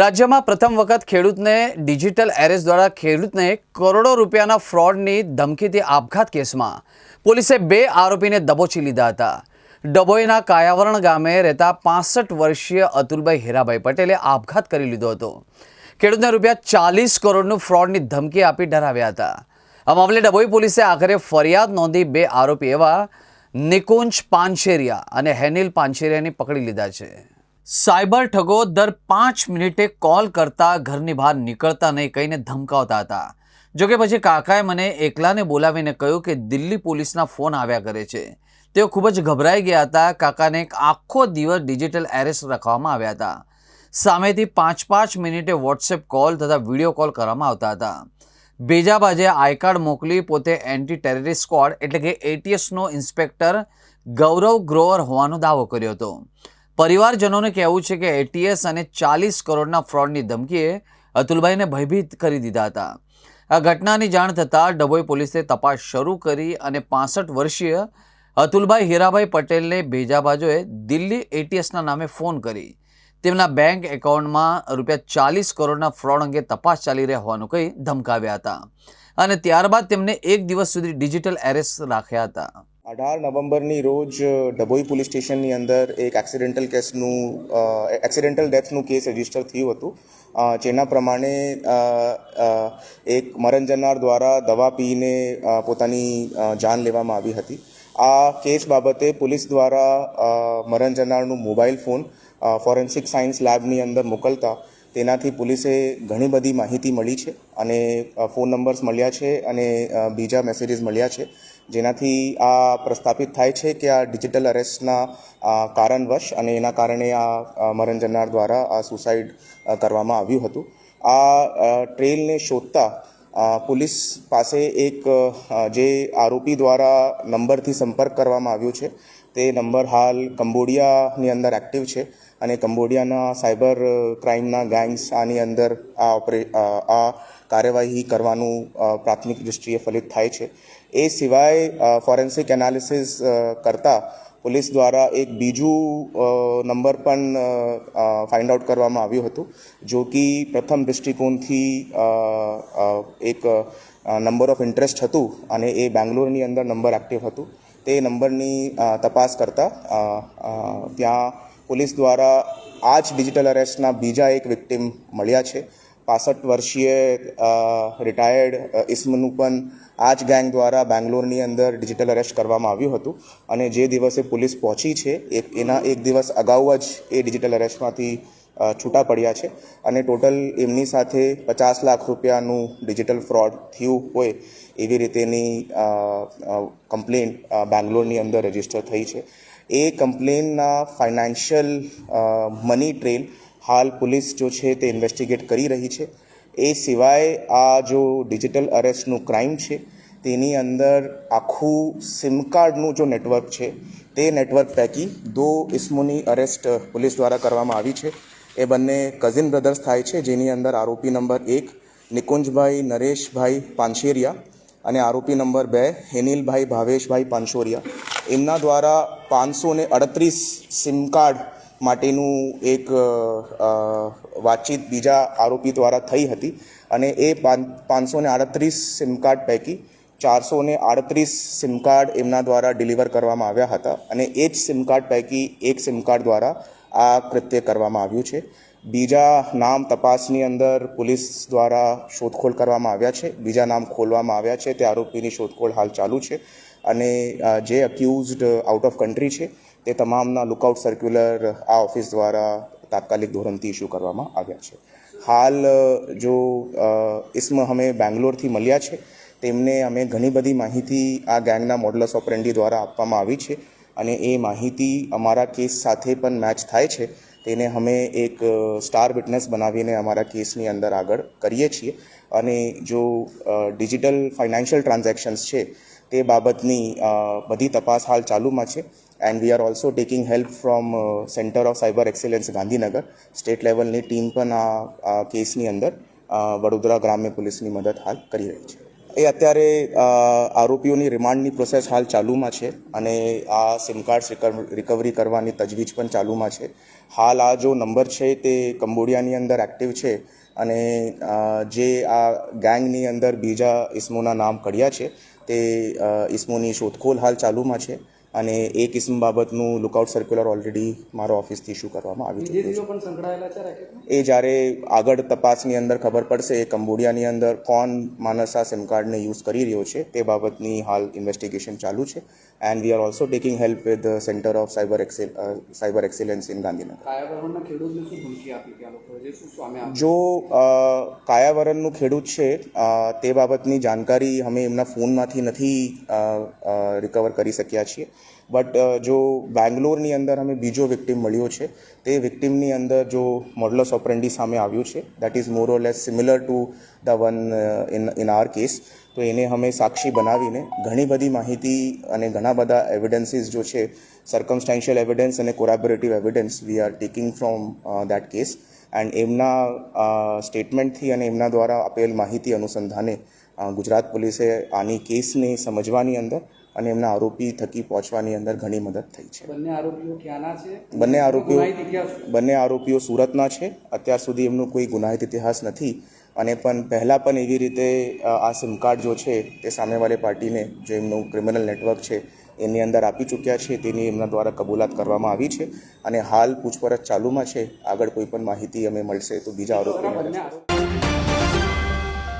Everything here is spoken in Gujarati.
રાજ્યમાં પ્રથમ વખત ખેડૂતને ડિજિટલ એરેસ્ટ દ્વારા ખેડૂતને કરોડો રૂપિયાના ફ્રોડની ધમકીથી આપઘાત કેસમાં. પોલીસે બે આરોપીને દબોચી લીધા હતા. ડભોઈના કાયાવરણ ગામે રહેતા પાસઠ વર્ષીય અતુલભાઈ હીરાભાઈ પટેલે આપઘાત કરી લીધો હતો. ખેડૂતને રૂપિયા ચાલીસ કરોડનું ફ્રોડની ધમકી આપી ડરાવ્યા હતા. આ મામલે ડભોઈ પોલીસે આખરે ફરિયાદ નોંધી બે આરોપી એવા નિકુંજ પાનશેરિયા અને હેનિલ પાનશેરિયાને પકડી લીધા છે. સાયબર ઠગો દર પાંચ મિનિટે કોલ કરતા ઘરની બહાર નીકળતા નહીં કહીને ધમકાવતા હતા. જોકે પછી કાકાએ મને એકલાને બોલાવીને કહ્યું કે દિલ્હી પોલીસના ફોન આવ્યા કરે છે. તેઓ ખૂબ જ ગભરાઈ ગયા હતા. કાકાને એક આખો દિવસ ડિજિટલ એરેસ્ટ રાખવામાં આવ્યા હતા. સામેથી પાંચ પાંચ મિનિટે વોટ્સએપ કોલ તથા વીડિયો કોલ કરવામાં આવતા હતા. બેજાબાજે આઈ કાર્ડ મોકલી પોતે એન્ટી ટેરરિસ્ટ સ્ક્વોડ એટલે કે એટીએસનો ઇન્સ્પેક્ટર ગૌરવ ગ્રોવર હોવાનો દાવો કર્યો હતો. પરિવારજનોને કહેવું છે કે એટીએસ અને ચાલીસ કરોડના ફ્રોડની ધમકીએ અતુલભાઈને ભયભીત કરી દીધા હતા. આ ઘટનાની જાણ થતાં ડભોઈ પોલીસે તપાસ શરૂ કરી અને પાસઠ વર્ષીય અતુલભાઈ હીરાભાઈ પટેલને ભેજાબાજોએ દિલ્હી એટીએસના નામે ફોન કરી. તેમના બેંક એકાઉન્ટમાં રૂપિયા ચાલીસ કરોડના ફ્રોડ અંગે તપાસ ચાલી રહ્યા હોવાનું કહી ધમકાવ્યા હતા અને ત્યારબાદ તેમને એક દિવસ સુધી ડિજિટલ એરેસ્ટ રાખ્યા હતા. અઢાર નવેમ્બરની રોજ ડભોઈ પોલીસ સ્ટેશનની અંદર એક એક્સિડેન્ટલ કેસનું એક્સિડેન્ટલ ડેથનું કેસ રજિસ્ટર થયું હતું. જેના પ્રમાણે એક મરણ જનાર દ્વારા દવા પીને પોતાની જાન લેવામાં આવી હતી. આ કેસ બાબતે પોલીસ દ્વારા મરણજનારનું મરણ જનારનું મોબાઈલ ફોન ફોરેન્સિક સાયન્સ લેબની અંદર મોકલતા તેનાથી પોલીસે ઘણી બધી માહિતી મળી છે અને ફોન નંબર્સ મળ્યા છે અને બીજા મેસેજીસ મળ્યા છે. જેનાથી આ પ્રસ્થાપિત થાય છે કે આ ડિજિટલ અરેસ્ટના કારણવશ અને એના કારણે આ મરણ જનાર દ્વારા આ સુસાઇડ કરવામાં આવ્યું હતું. આ ટ્રેનને શોધતા પોલીસ પાસે એક જે આરોપી દ્વારા નંબરથી સંપર્ક કરવામાં આવ્યો છે. તે નંબર હાલ કંબોડિયાની અંદર એક્ટિવ છે. અને કંબોડિયાના સાયબર ક્રાઇમના ગેંગ્સ આની અંદર આ ઓપરે આ કાર્યવાહી કરવાનું પ્રાથમિક દૃષ્ટિએ ફલિત થાય છે. એ સિવાય ફોરેન્સિક એનાલિસિસ કરતાં પોલીસ દ્વારા એક બીજું નંબર પણ ફાઇન્ડ આઉટ કરવામાં આવ્યું હતું, જો કે પ્રથમ દૃષ્ટિકોણથી એક નંબર ઓફ ઇન્ટરેસ્ટ હતું અને એ બેંગ્લોરની અંદર નંબર એક્ટિવ હતું. તે નંબરની તપાસ કરતાં ત્યાં પોલીસ દ્વારા આ જ ડિજિટલ અરેસ્ટના બીજા એક વિક્ટિમ મળ્યા છે. પાસઠ વર્ષીય રિટાયર્ડ ઇસ્મનું પણ આ જ ગેંગ દ્વારા બેંગ્લોરની અંદર ડિજિટલ અરેસ્ટ કરવામાં આવ્યું હતું અને જે દિવસે પોલીસ પહોંચી છે, એક, એના એક દિવસ અગાઉ જ એ ડિજિટલ અરેસ્ટમાંથી છૂટા પડ્યા છે અને ટોટલ એમની સાથે પચાસ લાખ રૂપિયાનું ડિજિટલ ફ્રોડ થયું હોય એવી રીતેની કમ્પ્લેન બેંગ્લોરની અંદર રજિસ્ટર થઈ છે. એ કમ્પ્લેનના ફાઇનાન્શિયલ મની ટ્રેલ હાલ પોલીસ જો છે તે ઇન્વેસ્ટિગેટ કરી રહી છે. એ સિવાય આ જો ડિજિટલ અરેસ્ટનું ક્રાઇમ છે, તેની અંદર આખું સિમ કાર્ડનું જો નેટવર્ક છે, તે નેટવર્ક પૈકી દો ઇસમોની અરેસ્ટ પોલીસ દ્વારા કરવામાં આવી છે. એ બંને કઝિન બ્રધર્સ થાય છે, જેની અંદર આરોપી નંબર એક નિકુંજભાઈ નરેશભાઈ પાંચેરિયા અને આરોપી નંબર બે હેનિલભાઈ ભાવેશભાઈ પાંચોરિયા એમના દ્વારા પાંચસો ને અડત્રીસ સિમ કાર્ડ માટેનું એક વાતચીત બીજા આરોપી દ્વારા થઈ હતી અને એ પાંચસો ને આડત્રીસ સિમ કાર્ડ પૈકી ચારસો ને આડત્રીસ સિમ કાર્ડ એમના દ્વારા ડિલિવર કરવામાં આવ્યા હતા અને એ જ સિમ કાર્ડ પૈકી એક સિમ કાર્ડ દ્વારા આ કૃત્ય કરવામાં આવ્યું છે. બીજા નામ તપાસની અંદર પોલીસ દ્વારા શોધખોળ કરવામાં આવ્યા છે. બીજા નામ ખોલવામાં આવ્યા છે. તે આરોપીની શોધખોળ હાલ ચાલુ છે અને જે અક્યુઝડ આઉટ ઓફ કન્ટ્રી છે તે તમામના લુકઆઉટ સર્ક્યુલર આ ઓફિસ દ્વારા તાત્કાલિક ધોરણથી ઇસ્યુ કરવામાં આવ્યા છે. હાલ જો ઇસ્મ અમે બેંગ્લોરથી મળ્યા છે, તેમને અમે ઘણી બધી માહિતી આ ગેંગના મોડલસ ઓપરેન્ડી દ્વારા આપવામાં આવી છે અને એ માહિતી અમારા કેસ સાથે પણ મેચ થાય છે. તેને અમે એક સ્ટાર વિટનેસ બનાવીને અમારા કેસની અંદર આગળ કરીએ છીએ. અને જો ડિજિટલ ફાઇનાન્શિયલ ટ્રાન્ઝેક્શન્સ છે, તે બાબતની બધી તપાસ હાલ ચાલુમાં છે. And we are also taking help from centre of cyber excellence Gandhinagar. State લેવલની ટીમ પણ આ કેસની અંદર વડોદરા ગ્રામ્ય પોલીસની મદદ હાલ કરી રહી છે. એ અત્યારે આરોપીઓની રિમાન્ડની પ્રોસેસ હાલ ચાલુમાં છે અને આ સિમ કાર્ડ રિકવરી કરવાની તજવીજ પણ ચાલુમાં છે. હાલ આ જો નંબર છે તે કંબોડિયાની અંદર એક્ટિવ છે અને જે આ ગેંગની અંદર બીજા ઇસમોના નામ કડ્યા છે તે ઇસમોની શોધખોળ હાલ ચાલુમાં છે. અને એ કિસ્મ બાબતનું લુકઆઉટ સર્ક્યુલર ઓલરેડી મારા ઓફિસથી ઇસ્યુ કરવામાં આવી ચૂક્યું છે એ જ્યારે આગળ તપાસની અંદર ખબર પડશે એ કંબોડિયાની અંદર કોણ માણસ આ સિમ કાર્ડને યુઝ કરી રહ્યો છે તે બાબતની હાલ ઇન્વેસ્ટિગેશન ચાલુ છે. And we are also taking help with centre of cyber excel cyber excellence in Gandhinagar જો કાયાવરણનું ખેડૂત છે તે બાબતની જાણકારી અમે એમના ફોનમાંથી નથી રિકવર કરી શક્યા છીએ. બટ જો બેંગ્લોરની અંદર અમે બીજો વિક્ટીમ મળ્યો છે, તે વિક્ટીમની અંદર જો મોડલસ ઓપરેન્ડી સામે આવ્યું છે that is more or less similar to the one in in our case તો એને અમે સાક્ષી બનાવીને ઘણી બધી માહિતી અને ઘણા બધા એવિડન્સીસ જો છે સર્કમસ્ટેન્શિયલ એવિડન્સ અને corroborative evidence we are taking from that case and એમના સ્ટેટમેન્ટથી અને એમના દ્વારા આપેલ માહિતી અનુસંધાને ગુજરાત પોલીસે આની કેસને સમજવાની અંદર અને એમના આરોપી થકી પહોંચવાની અંદર ઘણી મદદ થઈ છે. બંને આરોપીઓ ક્યાંના છે? બંને આરોપીઓ બંને આરોપીઓ સુરતના છે. અત્યાર સુધી એમનું કોઈ ગુનાહિત ઇતિહાસ નથી. અને પણ પહેલાં પણ એવી રીતે આ સિમ કાર્ડ જો છે તે સામેવાળી પાર્ટીને જે એમનું ક્રિમિનલ નેટવર્ક છે એની અંદર આપી ચૂક્યા છે. તેની એમના દ્વારા કબૂલાત કરવામાં આવી છે. અને હાલ પૂછપરછ ચાલુમાં છે. આગળ કોઈ પણ માહિતી અમે મળશે તો બીજા ખરા આરોપીને બંને આરોપી